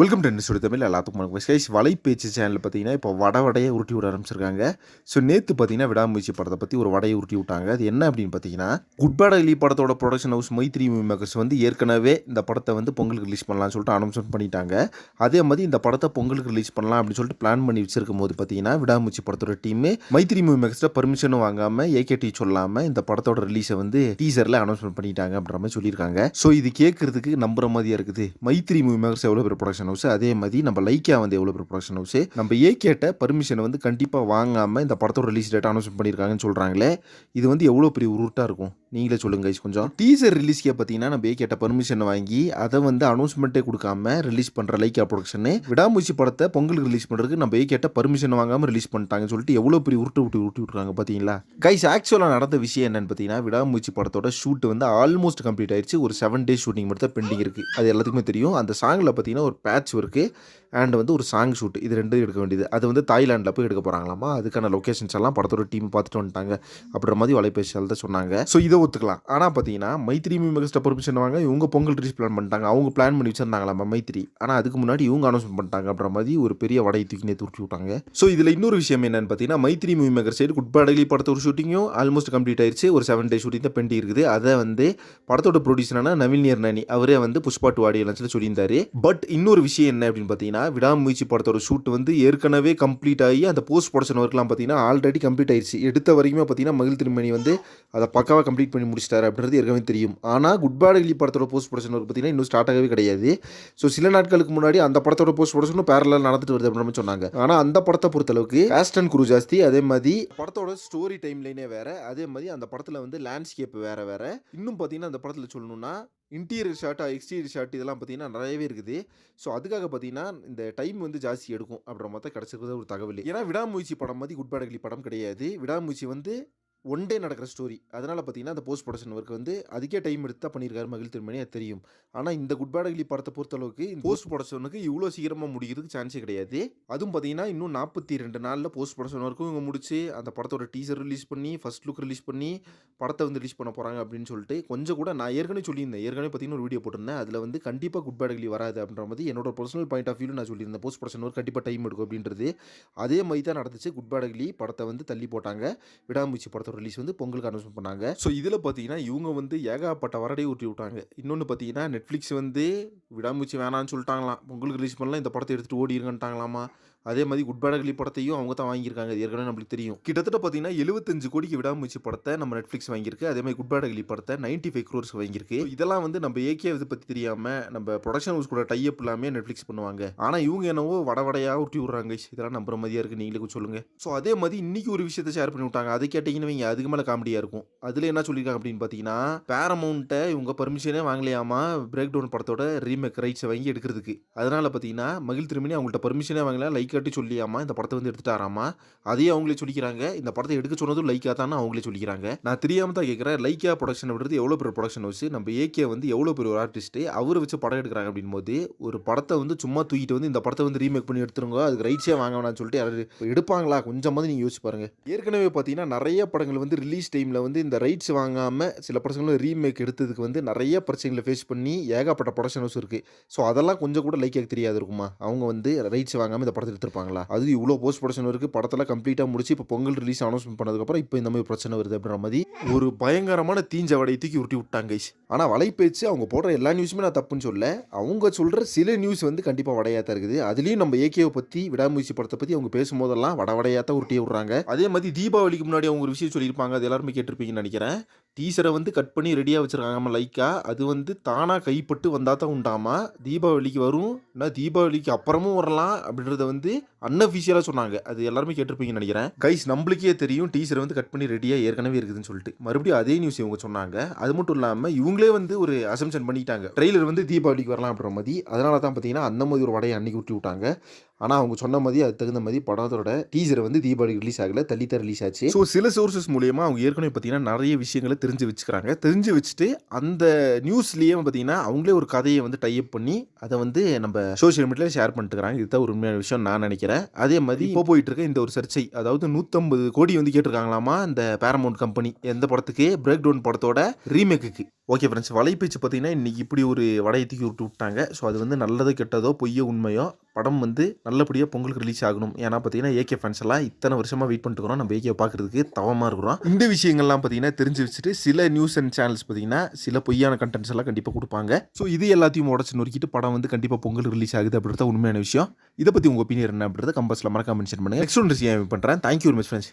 Welcome to சொல்லி தமிழ் எல்லாத்துக்கும் வணக்கம். கைஸ் வலைப்பேச்சு சேனல் பார்த்தீங்கன்னா இப்போ வட வடையை உருட்டி விட ஆரம்பிச்சிருக்காங்க. ஸோ நேற்று பார்த்தீங்கன்னா விடாமுயற்சி படத்தை பற்றி ஒரு வடையை உருட்டி விட்டாங்க. அது என்ன அப்படின்னு பார்த்தீங்கன்னா குட் பேட் அலி படத்தோட ப்ரொடக்ஷன் ஹவுஸ் மைத்ரி மேக்கர்ஸ் வந்து ஏற்கனவே இந்த படத்தை வந்து பொங்கலுக்கு ரிலீஸ் பண்ணலாம்னு சொல்லிட்டு அனௌன்ஸ்மெண்ட் பண்ணிட்டாங்க. அதே மாதிரி இந்த படத்தை பொங்கலுக்கு ரிலீஸ் பண்ணலாம் அப்படின்னு சொல்லிட்டு பிளான் பண்ணி வச்சிருக்கும் போது பார்த்தீங்கன்னா விடாமுயற்சி படத்தோட டீம் மைத்ரி மூவி மேக்கர்ஸ்ட பர்மிஷனும் வாங்காமல் ஏகேடி சொல்லாமல் இந்த படத்தோட ரிலீஸை வந்து டீசரில் அனௌன்ஸ்மெண்ட் பண்ணிட்டாங்க அப்படின்ற மாதிரி சொல்லியிருக்காங்க. ஸோ இது கேட்கறதுக்கு நம்புற மாதிரியா இருக்குது. மைத்ரி மூவி மேக்கர்ஸ் எவ்வளோ பேர் ப்ரொடக்ஷன் ஹவுஸ் அதே மாதிரி நம்ம லைக்கா வந்து எவ்வளோ பெரிய ப்ரொடக்ஷன் ஹவுஸ் நம்ம ஏ கேட்ட பர்மிஷனை வந்து கண்டிப்பாக வாங்காமல் இந்த படத்தோட ரிலீஸ் டேட் அனௌன்ஸ் பண்ணியிருக்காங்கன்னு சொல்கிறாங்களே இது வந்து எவ்வளோ பெரிய உருட்டாக இருக்கும்? நீங்களே சொல்லுங்க கைஸ் கொஞ்சம். டீசர் ரிலீஸ்க்கே பார்த்தீங்கன்னா நம்ம ஏ கேட்ட பர்மிஷன் வாங்கி அதை வந்து அனௌன்ஸ்மெண்ட்டே கொடுக்காம ரிலீஸ் பண்ணுற லைக்கா ப்ரொடக்ஷனு விடாமூச்சி படத்தை பொங்கலுக்கு ரிலீஸ் பண்ணுறதுக்கு நம்ம ஏ கேட்ட பர்மிஷன் வாங்காமல் ரிலீஸ் பண்ணிட்டாங்கன்னு சொல்லிட்டு எவ்வளோ பெரிய உருட்டு விட்டு உருட்டி விட்றாங்க பார்த்தீங்களா? கைஸ் ஆக்சுவலாக நடந்த விஷயம் என்னன்னு பார்த்தீங்கன்னா விடாமூச்சி படத்தோட ஷூட் வந்து ஆல்மோஸ்ட் கம்ப்ளீட் ஆயிடுச்சு ஒரு செவன் டேஸ் ஷூட்டிங் மட்டும் தான் பெண்டிங் இருக்குது அது எல்லாத்துக்குமே தெரியும். அந்த சாங்கில் பார்த்தீங்கன்னா ஒரு பேட்ச் ஒர்க்கு அண்ட் வந்து ஒரு சாங் ஷூட் இது ரெண்டும் எடுக்க வேண்டியது. அது வந்து தாய்லாண்டில் போய் எடுக்க போகிறாங்களாமா அதுக்கான லொக்கேஷன்ஸ் எல்லாம் படத்தோட டீம் பார்த்துட்டு வந்துட்டாங்க. அப்படின்ற மாதிரி வலைபேசியால் தான் சொன்னாங்க. ஸோ இதை ஒத்துக்கலாம். ஆனால் பார்த்தீங்கன்னா மைத்ரி மெகஸ்ட பர்மிஷன் வாங்க இவங்க பொங்கல் ட்ரீஸ் பிளான் பண்ணிட்டாங்க. அவங்க பிளான் பண்ணி வச்சிருந்தாங்களாமா மைத்ரி ஆனால் அதுக்கு முன்னாடி இவங்க அனௌன்ஸ் பண்ணிட்டாங்க அப்படின்ற மாதிரி ஒரு பெரிய வடை தூக்கி நேற்று விட்டாங்க. ஸோ இதில் இன்னொரு விஷயம் என்னென்னு பார்த்தீங்கன்னா Mythri movie maker side good bad ugly படத்தோட ஷூட்டிங்கும் ஆல்மோஸ்ட் கம்ப்ளீட் ஆயிடுச்சு ஒரு செவன் டே ஷூட்டிங் தான் பெண்டி இருக்குது. அதை வந்து படத்தோட ப்ரொடியூசரான நவீன் நிர்ணனி அவரே வந்து புஷ்பா டூ ஆடியன்ஸில் சொல்லியிருந்தாரு. பட் இன்னொரு விஷயம் என்ன அப்படின்னு பார்த்தீங்கன்னா விடாமுயற்சி படத்தோட ஷூட் வந்து ஏற்கனவே கம்ப்ளீட் ஆகி அந்த போஸ்ட் ப்ரொடக்ஷன் ஒர்க்லாம் பார்த்தீங்கன்னா ஆல்ரெடி கம்ப்ளீட் ஆயிடுச்சு எடுத்த வரைக்குமே பார்த்தீங்கன்னா மகிழ் திருமணி வந்து அதை பக்காவாக கம்ப்ளீட் பண்ணி முடிச்சிட்டாரு அப்படின்றது ஏற்கனவே தெரியும். ஆனால் குட் பேட் கிளி படத்தோட போஸ்ட் ப்ரொடக்ஷன் ஒர்க் பார்த்தீங்கன்னா இன்னும் ஸ்டார்ட் ஆகவே கிடையாது. ஸோ சில நாட்களுக்கு முன்னாடி அந்த படத்தோட போஸ்ட் ப்ரொடக்ஷனும் பேரலாக நடந்துட்டு வருது அப்படின்னு சொன்னாங்க. ஆனால் அந்த படத்தை பொறுத்தளவுக்கு காஸ்ட் அண்ட் குரு ஜாஸ்தி அதே மாதிரி படத்தோட ஸ்டோரி டைம் லைனே வேற அதே மாதிரி அந்த படத்தில் வந்து லேண்ட்ஸ்கேப் வேற வேற. இன்னும் பார்த்தீங்கன்னா அந்த படத்தில் சொல்லணும்னா இன்டீரியர் ஷார்ட்டாக எக்ஸ்டீரியர் ஷார்ட் இதெல்லாம் பார்த்தீங்கன்னா நிறையவே இருக்குது. ஸோ அதுக்காக பார்த்தீங்கன்னா இந்த டைம் வந்து ஜாஸ்தி எடுக்கும் அப்படின்ற மாதிரி கிடச்சிருக்கிறது ஒரு தகவல். ஏன்னா விடாமூச்சி படம் மாதிரி குட் பேடகிளி படம் கிடையாது. விடாமூச்சி வந்து ஒன் டே நடக்கிற ஸ்டோரி அதனால் பார்த்தீங்கன்னா அந்த போஸ்ட் ப்ரொடக்ஷன் ஒர்க் வந்து அதுக்கே டைம் எடுத்து தான் பண்ணியிருக்காரு மகிழ் திருமணி அது தெரியும். ஆனால் இந்த குட் பேடகிளி படத்தை பொறுத்தளவுக்கு இந்த போஸ்ட் ப்ரொடக்ஷனுக்கு இவ்வளோ சீக்கிரமாக முடிக்கிறதுக்கு சான்ஸே கிடையாது. அதுவும் பார்த்தீங்கன்னா இன்னும் நாற்பத்தி ரெண்டு நாளில் போஸ்ட் ப்ரொடக்ஷன் ஒர்க்கும் இவங்க முடிச்சு அந்த படத்தோட டீசர் ரிலீஸ் பண்ணி ஃபர்ஸ்ட் லுக் ரிலீஸ் பண்ணி படத்தை வந்து ரிலீஸ் பண்ண போகிறாங்க அப்படின்னு சொல்லிட்டு கொஞ்சம் கூட நான் ஏற்கனவே சொல்லியிருந்தேன். ஏற்கனவே பார்த்தீங்கன்னா ஒரு வீடியோ போட்டிருந்தேன். அதில் வந்து கண்டிப்பாக குட் பேடகிளி வராது அப்படின்ற மாதிரி என்னோட பர்சனல் பாயிண்ட் ஆஃப் வியூ நான் சொல்லியிருந்தேன். போஸ்ட் ப்ரொடக்ஷன் ஒர்க் கண்டிப்பாக டைம் எடுக்கும் அப்படின்றது. அதே மாதிரி தான் நடந்துச்சு. குட் பேடகிளி படத்தை வந்து தள்ளி போட்டாங்க. விடாமுயற்சி படத்தோட ரிலீஸ் வந்து பொங்கலுக்கு அனௌன்ஸ் பண்ணாங்க. ஸோ இதில் பார்த்தீங்கன்னா இவங்க வந்து ஏகப்பட்ட வரடை ஊற்றி விட்டாங்க. இன்னொன்று பார்த்தீங்கன்னா நெட்ஃப்ளிக்ஸ் வந்து விடாமூச்சி வேணான்னு சொல்லிட்டாங்களாம். பொங்கலுக்கு ரிலீஸ் பண்ணலாம் இந்த படத்தை எடுத்துகிட்டு ஓடிருங்கன்ட்டாங்களாமா. அதே மாதிரி குட் படத்தையும் அவங்க தான் வாங்கியிருக்காங்க. அது ஏற்கனவே நம்மளுக்கு தெரியும். கிட்டத்தட்ட பார்த்தீங்கன்னா எழுபத்தஞ்சு கோடிக்கு விடாமுயற்சி படத்தை நம்ம நெட்ஃப்ளிக்ஸ் வாங்கியிருக்கு. அதே மாதிரி குட் படத்தை நைன்டி ஃபைவ் க்ரோர்ஸ் வாங்கியிருக்கு இதெல்லாம் வந்து நம்ம ஏகே இதை பற்றி தெரியாமல் நம்ம ப்ரொடக்ஷன் ஹவுஸ் கூட டைப் இல்லாமல் நெட்ஃப்ளிக்ஸ் பண்ணுவாங்க. ஆனால் இவங்க என்னவோ வடவடையாக ஊட்டி விட்றாங்க. இதெல்லாம் நம்புற மாதிரியா இருக்குது நீங்களும் சொல்லுங்கள் ஸோ அதே மாதிரி இன்னைக்கு ஒரு விஷயத்தை ஷேர் பண்ணி விட்டாங்க. அது கேட்டிங்கன்னு வைங்க. அதுக்கு மேலே காமெடியாக இருக்கும். அதில் என்ன சொல்லியிருக்காங்க அப்படின்னு பார்த்தீங்கன்னா பேரமௌண்ட்டை இவங்க பர்மிஷனே வாங்கலையாமா? பிரேக் டவுன் படத்தோட ரீமேக் ரைட்ஸை வாங்கி எடுக்கிறதுக்கு. அதனால் பார்த்தீங்கன்னா மகிழ் திருமணி அவங்கள்ட்ட பர்மிஷனே வாங்கலாம் லைக் கேட்டு சொல்லியாமா இந்த படத்தை வந்து எடுத்துட்டாராமா அதையே அவங்களே சொல்லிக்கிறாங்க. இந்த படத்தை எடுக்க சொன்னதும் லைக்கா தானே அவங்களே சொல்லிக்கிறாங்க. நான் தெரியாம தான் கேட்குறேன் லைக்கா ப்ரொடக்ஷன் விடுறது எவ்வளோ பெரிய ப்ரொடக்ஷன் வச்சு நம்ம ஏகே வந்து எவ்வளோ பெரிய ஒரு ஆர்டிஸ்ட்டு அவரை வச்சு படம் எடுக்கிறாங்க அப்படின்போது ஒரு படத்தை வந்து சும்மா தூக்கிட்டு வந்து இந்த படத்தை வந்து ரீமேக் பண்ணி எடுத்துருங்க அதுக்கு ரைட்ஸே வாங்க வேணாம்னு சொல்லிட்டு யாராவது எடுப்பாங்களா? கொஞ்சமாவது நீங்கள் யோசிச்சு பாருங்க. ஏற்கனவே பார்த்தீங்கன்னா நிறைய படங்கள் வந்து ரிலீஸ் டைமில் வந்து இந்த ரைட்ஸ் வாங்காமல் சில படங்களும் ரீமேக் எடுத்ததுக்கு வந்து நிறைய பிரச்சனைகளை ஃபேஸ் பண்ணி ஏகப்பட்ட ப்ரொடக்ஷன் ஹவுஸ் இருக்குது ஸோ அதெல்லாம் கொஞ்சம் கூட லைக்காக தெரியாது இருக்குமா? அவங்க வந்து ரைட்ஸ் வாங்காமல் இந்த படத்தை எடுத்திருப்பாங்களா அது இவ்வளோ போஸ்ட் ப்ரொடக்ஷன் இருக்குது படத்தெல்லாம் கம்ப்ளீட்டாக முடிச்சு இப்போ பொங்கல் ரிலீஸ் அனௌன்ஸ்மெண்ட் பண்ணதுக்கப்புறம் இப்போ இந்த மாதிரி பிரச்சனை வருது அப்படின்ற மாதிரி ஒரு பயங்கரமான தீஞ்ச வடையை தூக்கி உருட்டி விட்டாங்க ஆனால் வலைப்பேச்சு அவங்க போடுற எல்லா நியூஸுமே நான் தப்புன்னு சொல்ல அவங்க சொல்கிற சில நியூஸ் வந்து கண்டிப்பாக வடையாக தான் இருக்குது. அதுலேயும் நம்ம ஏகேவை பற்றி விடாமுயற்சி படத்தை பற்றி அவங்க பேசும்போதெல்லாம் வட வடையாக தான் உருட்டியே விட்றாங்க. அதே மாதிரி தீபாவளிக்கு முன்னாடி அவங்க ஒரு விஷயம் சொல்லியிருப்பாங்க. அது எல்லாருமே கேட்டிருப்பீங்கன்னு நினைக்கிறேன். டீசரை வந்து கட் பண்ணி ரெடியாக வச்சுருக்காங்க. லைக்காக அது வந்து தானாக கைப்பட்டு வந்தால் தான் உண்டாமா? தீபாவளிக்கு வரும். ஆனால் தீபாவளிக்கு அப்புறமும் வரலாம் அப்படின்றத வந்து அன்அஃபிஷியலாக சொன்னாங்க. அது எல்லாருமே கேட்டிருப்பீங்கன்னு நினைக்கிறேன். கைஸ் நம்மளுக்கே தெரியும் டீசரை வந்து கட் பண்ணி ரெடியாக ஏற்கனவே இருக்குதுன்னு சொல்லிட்டு. மறுபடியும் அதே நியூஸ் இவங்க சொன்னாங்க. அது மட்டும் இல்லாமல் இவங்களே வந்து ஒரு அசம்ஷன் பண்ணிட்டாங்க. ட்ரெய்லர் வந்து தீபாவளிக்கு வரலாம் அப்படின்ற மாதிரி. அதனால தான் பார்த்தீங்கன்னா அந்த மாதிரி ஒரு வடையை அன்னைக்கு விட்டு விட்டாங்க. ஆனால் அவங்க சொன்ன மாதிரி அது தகுந்த மாதிரி படத்தோட டீசர் வந்து தீபாவளி ரிலீஸ் ஆகல. தள்ளி தான் ரிலீஸ் ஆச்சு. ஸோ சில சோர்சஸ் மூலியமாக அவங்க ஏற்கனவே பார்த்தீங்கன்னா நிறைய விஷயங்களை தெரிஞ்சு வச்சுக்கிறாங்க. தெரிஞ்சு வச்சுட்டு அந்த நியூஸ்லேயே பார்த்தீங்கன்னா அவங்களே ஒரு கதையை வந்து டைப் பண்ணி அதை வந்து நம்ம சோஷியல் மீடியாவில் ஷேர் பண்ணிட்டுக்கிறாங்க இதுதான் ஒரு உண்மையான விஷயம் நான் நினைக்கிறேன். நினைக்கிறேன். அதே மாதிரி இப்போ போயிட்டு இருக்க இந்த ஒரு சர்ச்சை அதாவது நூற்றம்பது கோடி வந்து கேட்டிருக்காங்களாமா இந்த பேரமௌண்ட் கம்பெனி எந்த படத்துக்கு? பிரேக் டவுன் படத்தோட ரீமேக்குக்கு ஓகே ஃப்ரெண்ட்ஸ் வலைப்பேச்சு பார்த்தீங்கன்னா இன்றைக்கி இப்படி ஒரு வடையை தூக்கி விட்டு விட்டாங்க. ஸோ அது வந்து நல்லதோ கெட்டதோ பொய்யோ உண்மையோ படம் வந்து நல்லபடியாக பொங்கலுக்கு ரிலீஸ் ஆகணும். ஏன்னா பார்த்தீங்கன்னா ஏகே ஃபேன்ஸ் எல்லாம் இத்தனை வருஷமாக வெயிட் பண்ணிட்டு இருக்கிறோம். நம்ம ஏகே பார்க்குறதுக்கு தவமாக இருக்கிறோம். இந்த விஷயங்கள்லாம் பார்த்தீங்கன்னா தெரிஞ்சு வச்சுட்டு சில நியூஸ் அண்ட் சேனல்ஸ் பார்த்தீங்கன்னா சில பொய்யான கண்டென்ட்ஸ் எல்லாம் கண்டிப்பாக கொடுப்பாங்க. ஸோ இது எல்லாத்தையும் உடச்சு நொறுக்கிட்டு படம் வந்து கண்டிப்பாக பொங்கல் ரிலீஸ் ஆகுது அப்படின்றத உண்மையான விஷயம். இதை பற்றி உங்கள் ஒப்பீனியன் என்ன அப்படின்றத கம்பஸில் மறக்காம மென்ஷன் பண்ணுங்கள் நெக்ஸ்ட் ஒன்று பண்ணுறேன் தேங்க்யூ வெரி மச் ஃப்ரெண்ட்ஸ்